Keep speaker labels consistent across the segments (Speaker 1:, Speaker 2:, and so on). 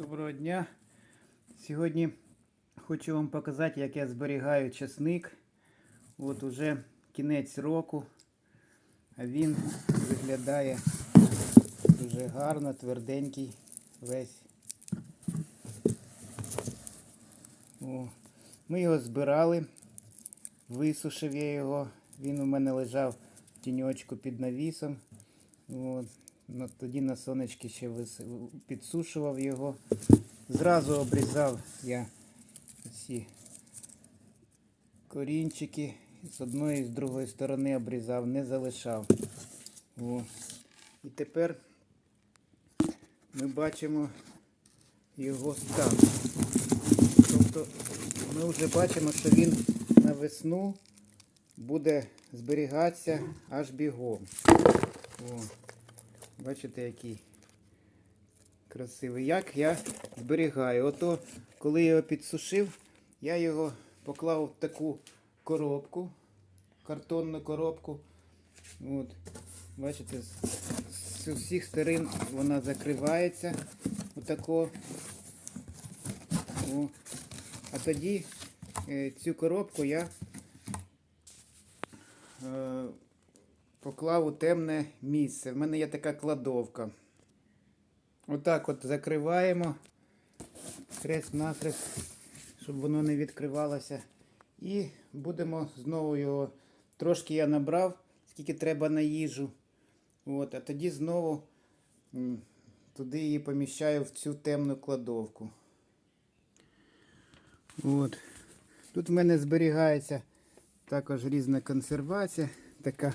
Speaker 1: Доброго дня. Сьогодні хочу вам показати, як я зберігаю часник. От уже кінець року, він виглядає дуже гарно, тверденький весь. О, ми його збирали, висушив я його. Він у мене лежав в тіньочку під навісом. От. Тоді на сонечки ще підсушував його. Зразу обрізав я ці корінчики. З одної і з другої сторони обрізав, не залишав. О. І тепер ми бачимо його стан. Тобто ми вже бачимо, що він на весну буде зберігатися аж бігом. О. Бачите, який красивий. Як я зберігаю. Ото, коли я його підсушив, я його поклав в таку коробку, картонну коробку. От. Бачите, з, усіх сторон вона закривається. Отако. О. А тоді е, цю коробку я е, поклав у темне місце. В мене є така кладовка. Отак от закриваємо хрест-накрест, щоб воно не відкривалося. І будемо знову його. Трошки я набрав, скільки треба на їжу. От, а тоді знову туди її поміщаю в цю темну кладовку. От. Тут в мене зберігається також різна консервація така.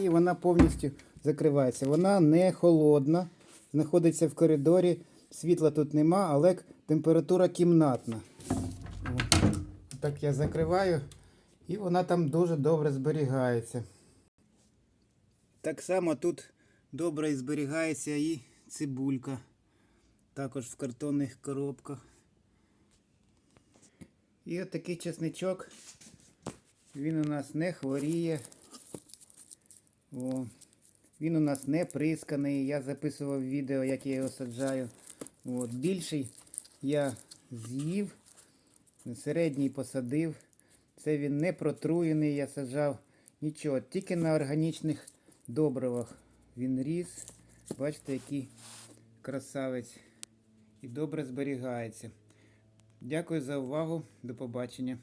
Speaker 1: І вона повністю закривається. Вона не холодна, знаходиться в коридорі. Світла тут нема, але температура кімнатна. Так я закриваю, і вона там дуже добре зберігається. Так само тут добре зберігається і цибулька. Також в картонних коробках. І от чесничок. Він у нас не хворіє. О, він у нас не присканий. Я записував відео, як я його саджаю. От, більший я з'їв, середній посадив. Це він не протруєний, я саджав. Нічого, тільки на органічних добривах він ріс. Бачите, який красавець. І добре зберігається. Дякую за увагу. До побачення.